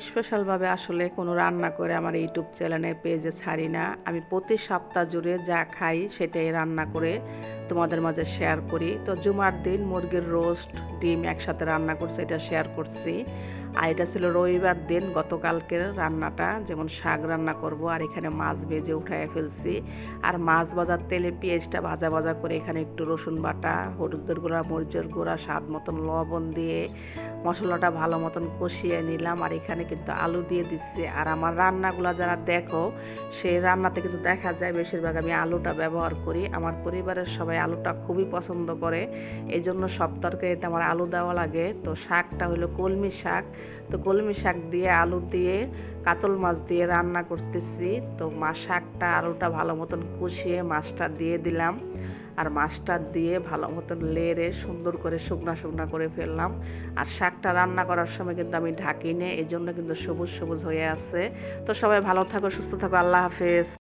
স্পেশালভাবে আসলে কোনো রান্না করে আমার ইউটিউব চ্যানেলে পেজে ছাড়ি না। আমি প্রতি সপ্তাহ জুড়ে যা খাই সেটাই রান্না করে তোমাদের মাঝে শেয়ার করি। তো জুমার দিন মুরগির রোস্ট ডিম একসাথে রান্না করছি, এটা শেয়ার করছি। আর এটা ছিল রবিবার দিন, গতকালকের রান্নাটা। যেমন শাক রান্না করব, আর এখানে মাছ ভেজে উঠায় ফেলছি। আর মাছ ভাজার তেলে পেঁয়াজটা ভাজা ভাজা করে এখানে একটু রসুন বাটা, হলুদের গুঁড়া, মরিচের গুঁড়া, স্বাদ মতন লবণ দিয়ে মশলাটা ভালো মতন কষিয়ে নিলাম। আর এখানে কিন্তু আলু দিয়ে দিচ্ছি। আর আমার রান্নাগুলো যারা দেখো সেই রান্নাতে কিন্তু দেখা যায় বেশিরভাগ আমি আলুটা ব্যবহার করি। আমার পরিবারের সবাই আলুটা খুবই পছন্দ করে। এই জন্য সব তরকারিতে আমার আলু দেওয়া লাগে। তো শাকটা হলো কলমি শাক। তো কলমি শাক দিয়ে, আলু দিয়ে, কাতল মাছ দিয়ে রান্না করতেছি। তো মাছ শাকটা আলুটা ভালো মতন কষিয়ে মাছটা দিয়ে দিলাম। আর মাছটা দিয়ে ভালো মতন লেড়ে সুন্দর করে শুকনা শুকনা করে ফেললাম। আর শাকটা রান্না করার সময় কিন্তু আমি ঢাকি নে এই জন্য কিন্তু সবুজ সবুজ হয়ে আছে। তো সবাই ভালো থাকো, সুস্থ থাকো, আল্লাহ হাফেজ।